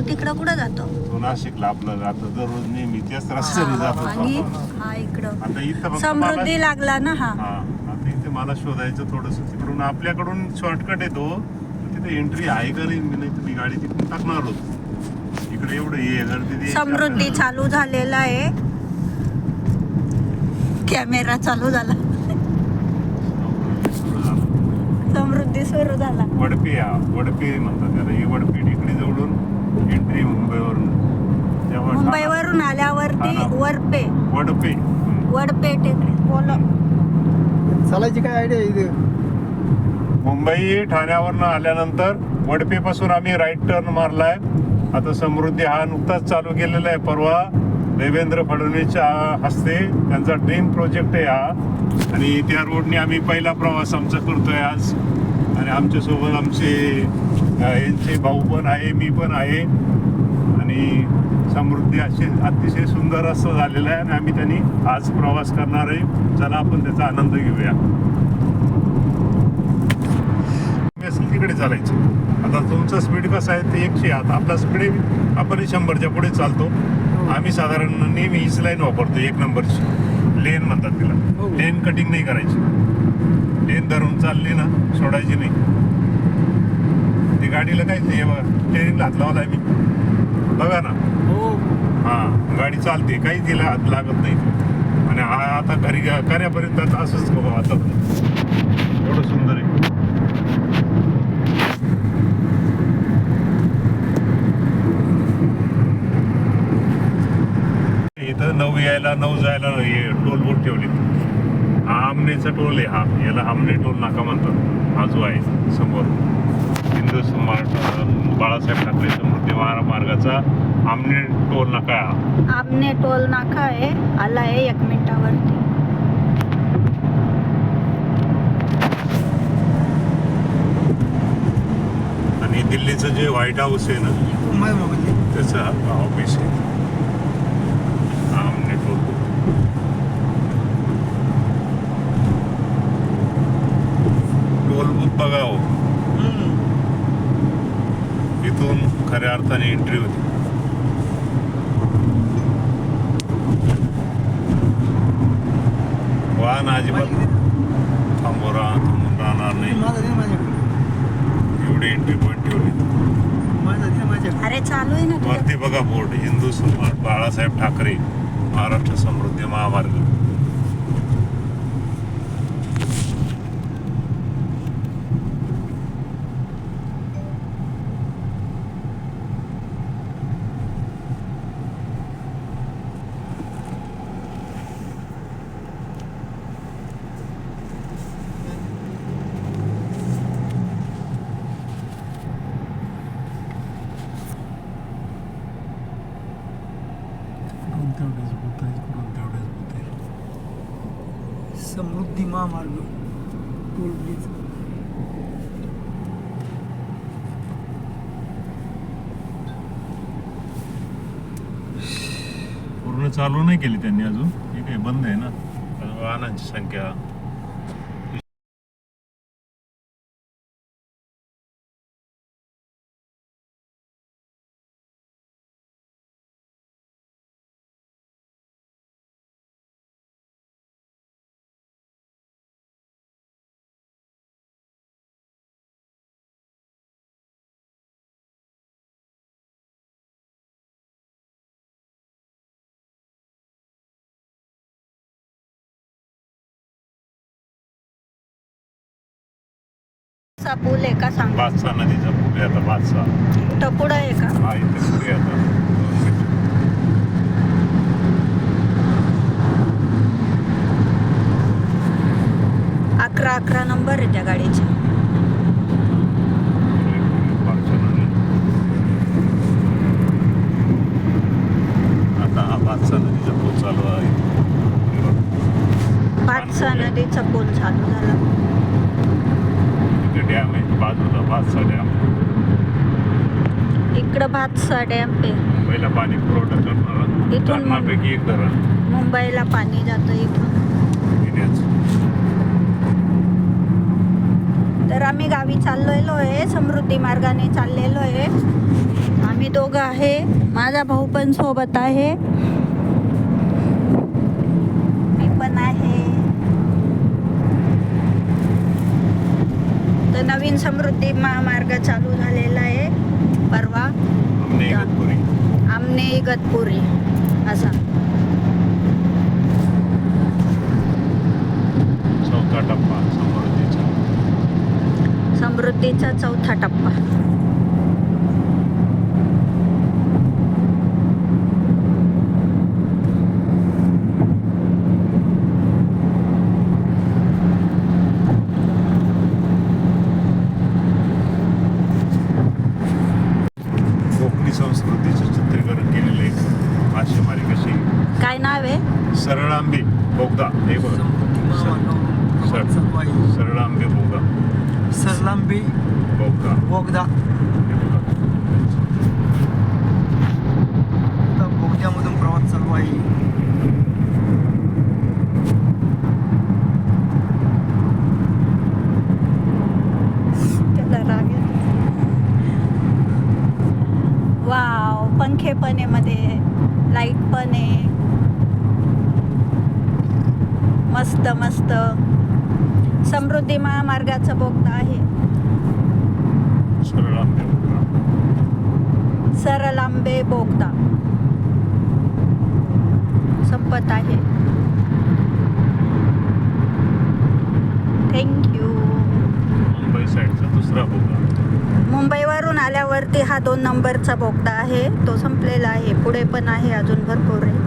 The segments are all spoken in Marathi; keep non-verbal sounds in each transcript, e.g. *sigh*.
तिकडं कुठं जातो? तो नाशिकला आपलं जातो. दररोज नेहमी त्याच रस्त्याने जातो आणि तो. हा इकडं. आता इथं फक्त समृद्धी लागला ना हा. हा आता इथे मला शोधायचं थोडस. तिकडून आपल्याकडून शॉर्टकट येतो. तिथे एंट्री आहे का नाही मी नाही मी गाडी तिकडून टाकणार होतो. इकडे एवढं हे गर्दी ते- समृद्धी चालू झालेला आहे. कॅमेरा चालू झाला. समृद्धी सुरू झाला. वडपे हा वडपे म्हणतात त्याला. ही वडपे एंट्री मुंबईवरून. तेव्हा मुंबईवरून आल्यावरती. वरपे वडपे. हम्म. वडपे टेकडी. बोल चालायची काय आयडिया इथे? मुंबई ठाण्यावरनं आल्यानंतर वडपे पासून आम्ही राईट टर्न मारलाय. आता समृद्धी हा नुकताच चालू केलेला आहे परवा. देवेंद्र फडणवीसच्या हस्ते त्यांचा ड्रीम प्रोजेक्ट आहे हा. आणि त्या रोडने आम्ही पहिला प्रवास आमचा करतोय आज. आणि आमच्यासोबत आमचे यांचे भाऊ पण आहे मी पण आहे. आणि समृद्धी असे अतिशय सुंदर असं झालेलं आहे आणि आम्ही त्यांनी आज प्रवास करणार आहे. चला आपण त्याचा आनंद घेऊया. असेल तिकडे चालायचं. आता तुमचं स्पीड कसं आहे ते एकशे आता आपला स्पीड आपण शंभरच्या पुढे चालतो. आम्ही साधारण नेहमी हीच लाईन वापरतो एक नंबरची. लेन म्हणतात तिला. हो. लेन कटिंग नाही करायची. लेन धरून चालली ना सोडायची नाही. गाडीला काहीच नाही बघा स्टेरिंगला हात लावलाय मी. बघा ना. हो. हा गाडी चालते काहीच तिला हात लागत नाही. आणि हा आता घरी आता असंच बघा आता एवढं सुंदर आहे. इथं नऊ यायला नऊ जायला हे टोल बोट ठेवले. हा आमनेचा टोल आहे हा. याला आमने टोल नाका म्हणतात. हा जो आहे समोर. हिंदू स्मार्ट बाळासाहेब ठाकरे समृद्धी महारा मार्गाचा आमने टोल नाका. आमने टोल नाका आहे. आला आहे एक मिनिटावरती. आणि दिल्लीचं जे व्हाईट हाऊस आहे ना म्हणजे त्याचं ऑफिस आहे आमने टोल टोल बूथ बघा हो इथून खऱ्या अर्थाने एंट्री होती. वाहन अजिबात थांबवरा थांबून राहणार नाही. एवढी एंट्री पॉईंट ठेवली. माझा दे माझ्याकडे. अरे चालू आहे ना तुझं. वरती बघा बोर्ड हिंदू सम्राट बाळासाहेब ठाकरे महाराष्ट्र समृद्धी महामार्ग कुठून तेवढेच होत आहे कुठून तेवढेच होत आहे समृद्धी महामार्ग. टोल ब्रिज पूर्ण चालू नाही केली त्यांनी अजून. हे काही बंद आहे ना? वाहनांची संख्या. पूल आहे का सांग? बादशाह नदीचा आता बादशाह कुठं पुढं आहे का? हा इथे पुढे आता. अकरा अकरा नंबर आहे त्या गाडीचे बादशाह नदी. आता हा बादशाह नदीचा पूल चालू आहे हे बघ. पाचसा नदीचा पूल चालू झाला इथे डॅम आहे बादशाह डॅम इकडं भातसा डॅम आहे. मुंबईला पाणी पुरवठा करणारा. धरणापैकी एक धरण. मुंबईला पाणी जातं इथून. तर आम्ही गावी चाललेलो आहे समृद्धी मार्गाने चाललेलो आहे. आम्ही दोघं आहे माझा भाऊ पण सोबत आहे मी पण आहे तर नवीन समृद्धी महामार्ग चालू झालेला आहे. परवा. आमने इगतपुरी असा. चौथा टप्पा समृद्धीचा. समृद्धीचा चौथा टप्पा कोकणी संस्कृतीचं चित्रीकरण केलेलं आहे मासेमारी कशी काय नाव आहे सरळांबे बोगदा हे बघ सरळांबे बोगदा सरलांबी बोगदा बोगदा हे बघा. आता बोगद्यामधून प्रवास चालू आहे त्याला राग येतो. वाव पंखे पण आहे मध्ये लाइट पण आहे मस्त मस्त महामार्गाचा बोगदा आहे. सरलांबे बोगदा संपत आहे. थँक्यू मुंबई साईडचा दुसरा बोगदा मुंबईवरून आल्यावरती हा दोन नंबरचा बोगदा आहे. तो संपलेला आहे. पुढे पण आहे अजून भरपूर. आहे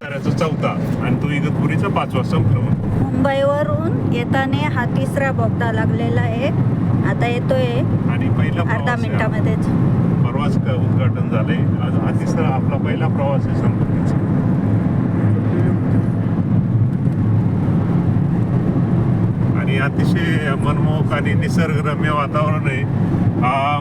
साताऱ्याचा चौथा आणि तो इगतपुरीचा पाचवा संपला मग. येताना हा तिसरा बोगदा लागलेला आहे. आता येतोय आणि पहिला अर्धा. मिनिटामध्येच. परवाच का उद्घाटन झालंय. आज हा तिसरा आपला पहिला प्रवास आहे समृद्धीचा आणि अतिशय मनमोहक आणि निसर्गरम्य वातावरण आहे. हा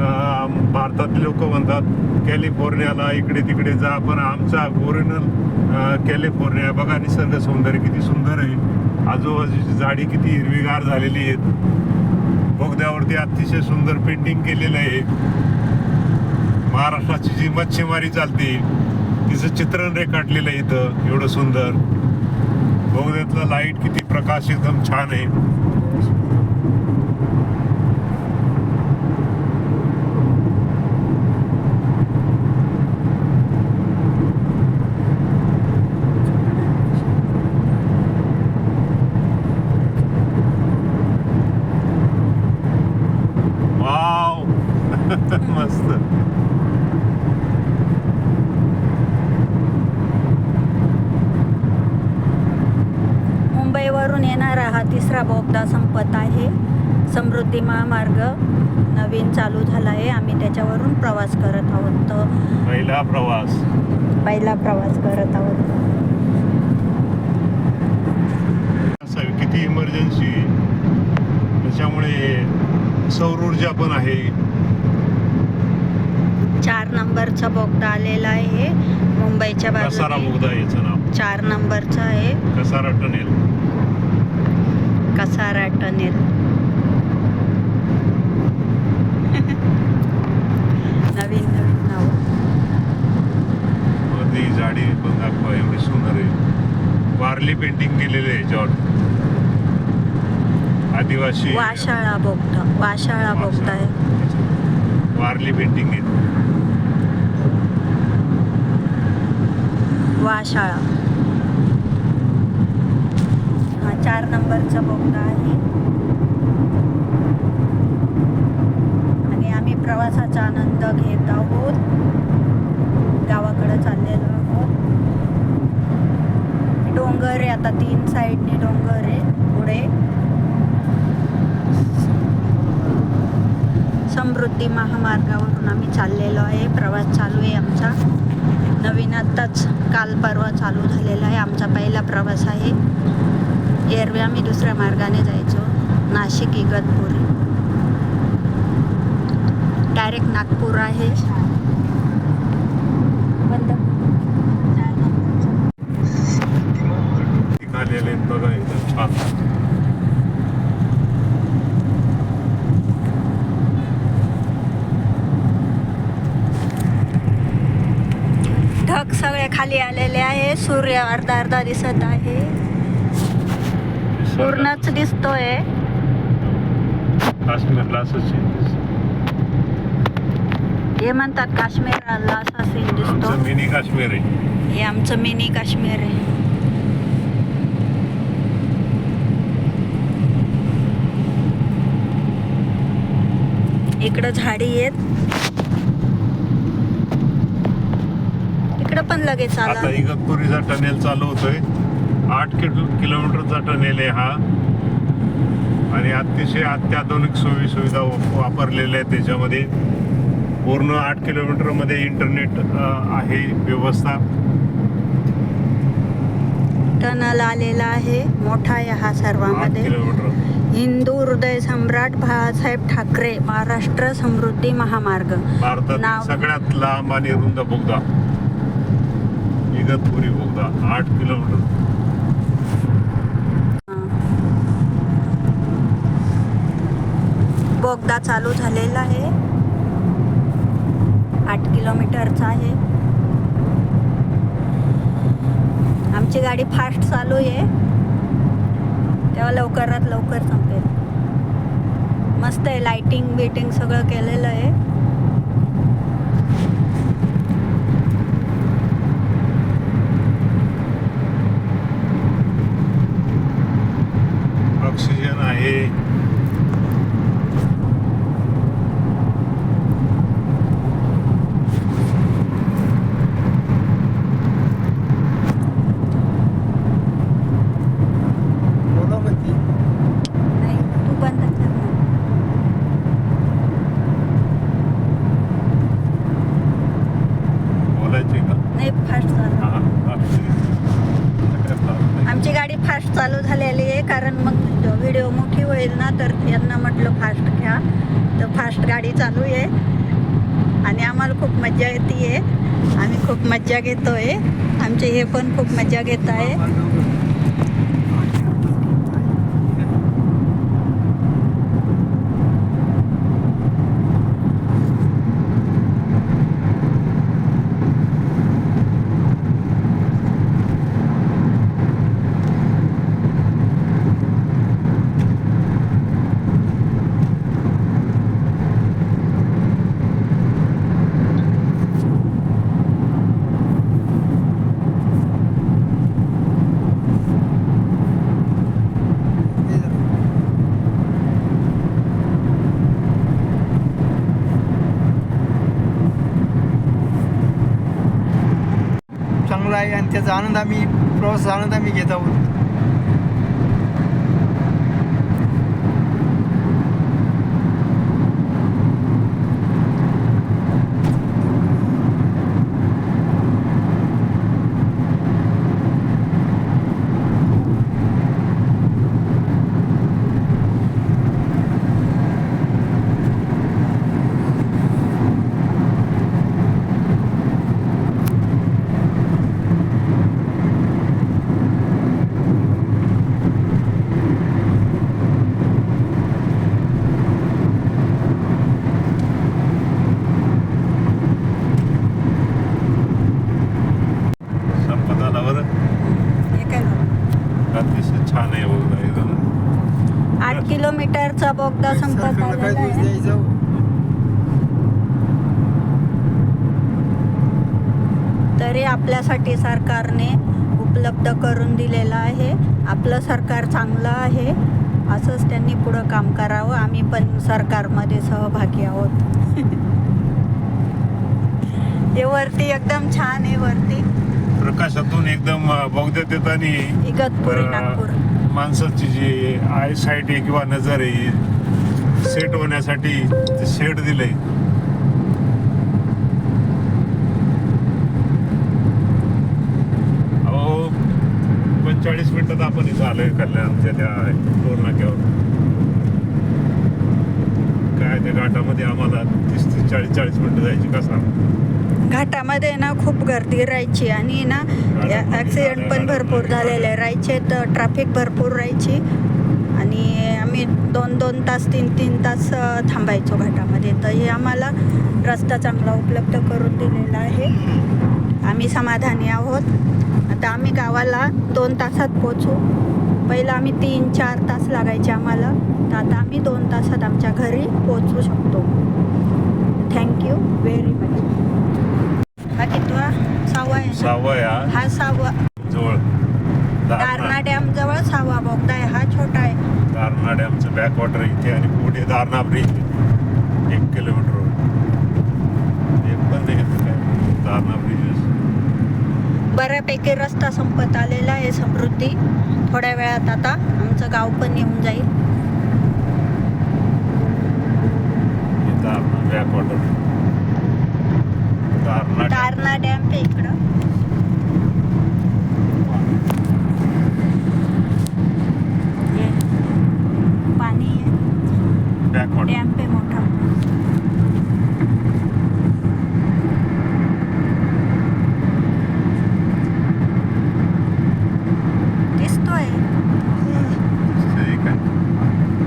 अं, भारतातले लोक म्हणतात कॅलिफोर्नियाला इकडे तिकडे जा. पण आमचा ओरिजिनल कॅलिफोर्निया बघा निसर्ग सौंदर्य किती सुंदर आहे. आजूबाजूची झाडी किती हिरवीगार झालेली आहेत. बोगद्यावरती अतिशय सुंदर पेंटिंग केलेलं आहे. महाराष्ट्राची जी मच्छीमारी चालते तिचं चित्रण रेखाटलेलं आहे इथं एवढं सुंदर. बोगद्यातलं लाइट किती प्रकाश एकदम छान आहे वाव मस्त मुंबईवरून येणारा हा तिसरा बोगदा संपत आहे समृद्धी महामार्ग नवीन चालू झाला आहे आम्ही त्याच्यावरून प्रवास करत आहोत. तर पहिला प्रवास. पहिला प्रवास करत आहोत. किती इमर्जन्सी त्याच्यामुळे सौर ऊर्जा पण आहे. चार नंबरचा बोगदा आलेला आहे. मुंबईच्या कसारा बोगदा याचं नाव. चार नंबरचा आहे. कसारा टनेल. कसारा टनेल नवीन नवीन नाव ती झाडी दाखवा एवढी सुंदर आहे. वारली पेंटिंग केलेली आहे याच्यावर. आदिवासी. वाशाळा बोगदा वाशाळा बोगदा आहे. वारली पेंटिंग आहे. वाशाळा. चार नंबरचा बोगदा आहे. आणि आम्ही प्रवासाचा आनंद घेत आहोत. गावाकडे चाललेलो आहोत. डोंगर आहे आता तीन साईडने डोंगर आहे पुढे. समृद्धी महामार्गावरून आम्ही चाललेलो आहे प्रवास चालू आहे आमचा. नवीन आत्ताच काल परवा चालू झालेला आहे आमचा पहिला प्रवास आहे. एरवी आम्ही दुसऱ्या मार्गाने जायचो नाशिक इगतपुरी. डायरेक्ट नागपूर आहे बंद आलेले बघा एकदम छान ढग सगळे खाली आलेले आहे. सूर्य अर्धा अर्धा दिसत आहे. पूर्णच दिसतोय. काश्मीरला हे म्हणतात काश्मीरला दिसतो. मिनी काश्मीर आहे. हे आमचं मिनी काश्मीर आहे. इकडं झाडी आहेत. इकडं पण लगेच आता इगतपुरीचा टनेल चालू होतोय. आठ किलो किलोमीटरचा टनेल आहे हा. आणि अतिशय अत्याधुनिक सोयी सुविधा वापरलेल्या आहेत त्याच्यामध्ये. पूर्ण आठ किलोमीटरमध्ये इंटरनेट आहे व्यवस्था. टनल आलेला आहे. मोठा आहे हा सर्वांमध्ये. किलोमीटर. हिंदू हृदय सम्राट बाळासाहेब ठाकरे महाराष्ट्र समृद्धी महामार्ग. भारतातील नाव- सगळ्यात लांब आणि रुंद बोगदा. इगतपुरी बोगदा आठ किलोमीटर. बोगदा चालू झालेला आहे. आठ किलोमीटरचा आहे. आमची गाडी फास्ट चालू आहे. तेव्हा लवकरात लवकर संपेल. मस्त आहे लायटिंग बिटिंग सगळं केलेलं आहे ऑक्सिजन आहे बोला म्हणते नाही तू बंद कर ना. बोलायचे का नाही फास्ट चालू. आमची गाडी फास्ट चालू झालेली आहे कारण मग व्हिडिओ मोठी होईल ना तर यांना म्हटलं फास्ट घ्या. तर फास्ट गाडी चालू आहे. आणि आम्हाला खूप मज्जा येते आहे आम्ही खूप मज्जा घेतोय. आमचे हे पण खूप मज्जा घेत आहे चांगला आहे आणि त्याचा आनंद आम्ही प्रवासाचा आनंद आम्ही घेत आहोत संपत आला बरं हे काय झालं? अतिशय छान आहे बोगदा एकदम आठ बोगदा संपत आलेला आहे. हो? तरी आपल्यासाठी सरकारने उपलब्ध करून दिलेलं आहे. आपलं सरकार चांगलं आहे. असंच त्यांनी पुढं काम करावं. आम्ही पण सरकारमध्ये सहभागी आहोत. *laughs* हे वरती एकदम छान आहे वरती. प्रकाशातून एकदम येतानी इगतपुरी नागपूर. माणसाची जी आय साईट आहे किंवा नजर आहे सेट होण्यासाठी शेड दिलंय. अहो पंचेचाळीस मिनिटात आपण इथं आलोय कल्याणच्या त्या टोल नाक्यावर. काय त्या घाटामध्ये आम्हाला तीस तीस चाळीस चाळीस मिनिटं जायची का सांग? घाटामध्ये ना खूप गर्दी राहायची आणि ना ॲक्सिडेंट पण भरपूर झालेले राहायचे तर ट्रॅफिक भरपूर राहायची. आम्ही दोन दोन तास तीन तीन तास थांबायचो घाटामध्ये. तर हे आम्हाला रस्ता चांगला उपलब्ध करून दिलेला आहे. आम्ही समाधानी आहोत. आता आम्ही गावाला दोन तासात पोचू पहिलं आम्ही तीन चार तास लागायचे आम्हाला. तर आता आम्ही दोन तासात आमच्या घरी पोचू शकतो. थँक्यू व्हेरी मच हा कितवा सहावा आहे हा. सहावा जवळ. दारणा डॅम जवळ सहावा बोगदा आहे हा. डॅमचं बॅकवॉटर इथे आणि पुढे दारणा ब्रिज एक किलोमीटर एक पण नाही घेतलं काय दारणा ब्रिज बऱ्यापैकी रस्ता संपत आलेला आहे समृद्धी. थोड्या वेळात आता आमचं गाव पण येऊन जाईल. Darna backwater Darna dam Darna dam आहे इकडं हे पाणी आहे बॅकवॉटर डॅम पे मोठा दिसतोय ठीक आहे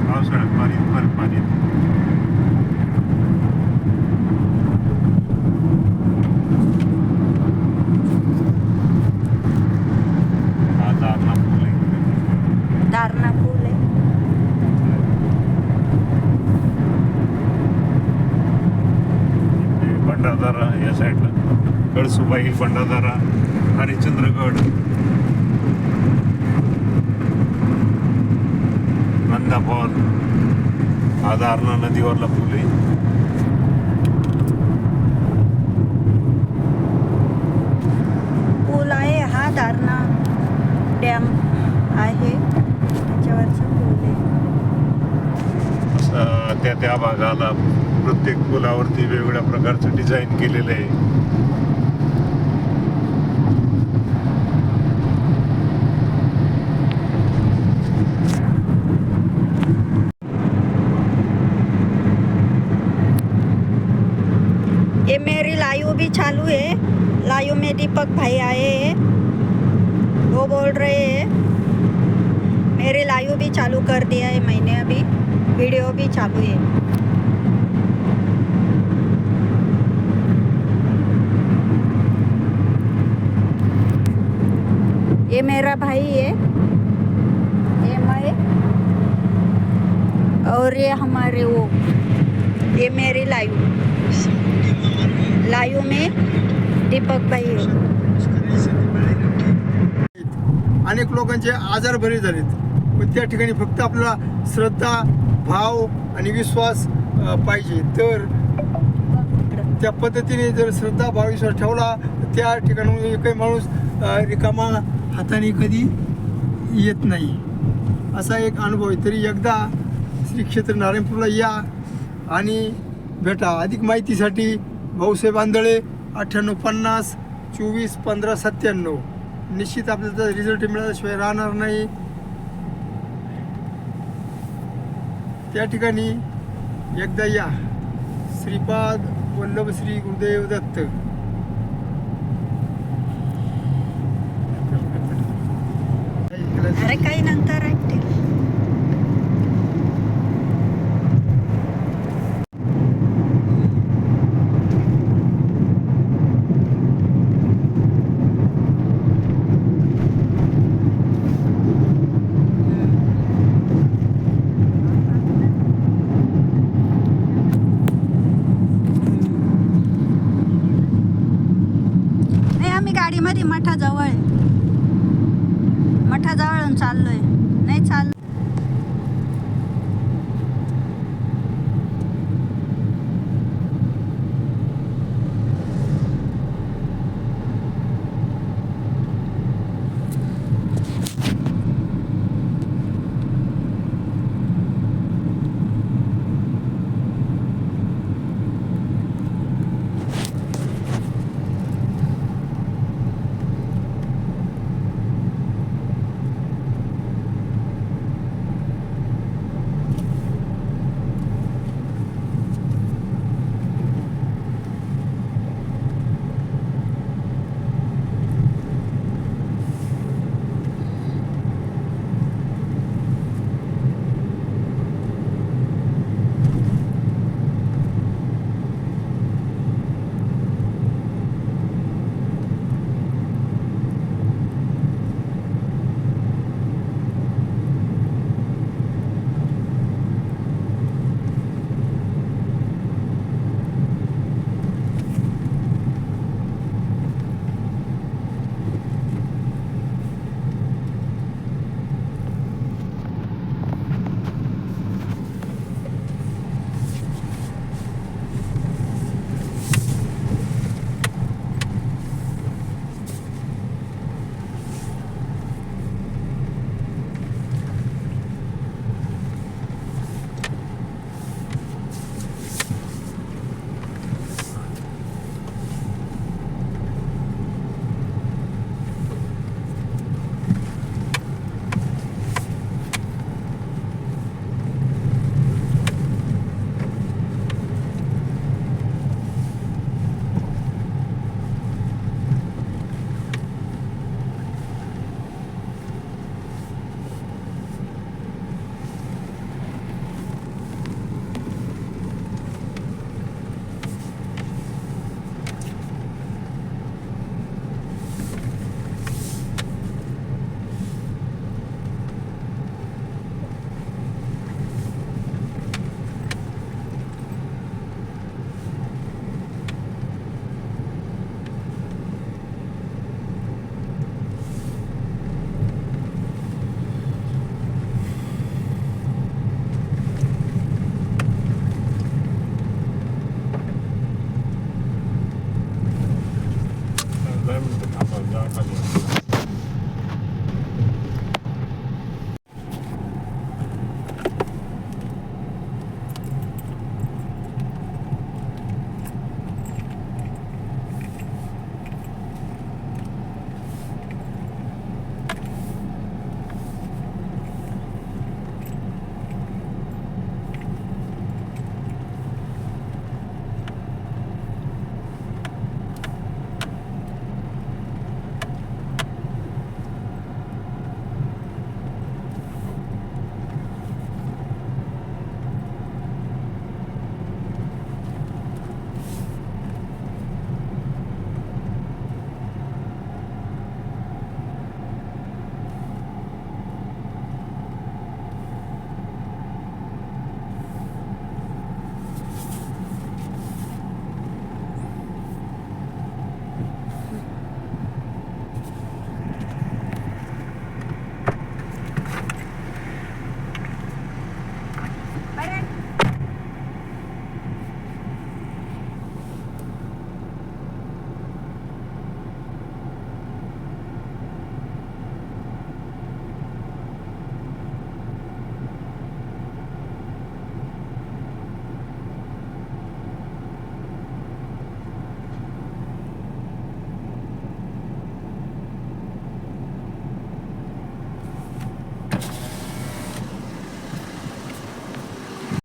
पावसाळ्यात पाणी फार पाणी येतं. हा दारणा पूल आहे दारणा पूल आहे इथे भंडारदारा या साईडला कळसुबाई भंडारदारा हरिश्चंद्रगड. नंदा फॉल हा दारणा नदीवरला पूल. आहे पूल आहे हा दारणा डॅम आहे. त्याच्यावरचा पूल आहे. त्या त्या भागाला प्रत्येक पुलावरती वेगवेगळ्या प्रकारचं डिझाईन केलेलं आहे. बोल रहे हैं, मेरे लाइव भी चालू कर दिया है मैंने अभी वीडियो भी चालू है। ये मेरा भाई है, ये मैं, और ये हमारे वो, ये मेरी लाइव लाइव में दीपक भाई है। अनेक लोकांचे आजार बरे झालेत. पण त्या ठिकाणी फक्त आपला श्रद्धा भाव आणि विश्वास पाहिजे. तर त्या पद्धतीने जर श्रद्धा भाव विश्वास ठेवला त्या ठिकाणी एकही माणूस रिकामा हाताने कधी येत नाही. असा एक अनुभव आहे. तरी एकदा श्री क्षेत्र नारायणपूरला या आणि भेटा. अधिक माहितीसाठी भाऊसाहेब आंधळे अठ्ठ्याण्णव पन्नास चोवीस पंधरा सत्त्याण्णव. निश्चित आपल्याला रिझल्ट मिळाल्याशिवाय राहणार नाही. त्या ठिकाणी एकदा या. श्रीपाद वल्लभ श्री गुरुदेव दत्त. अरे काही नंतर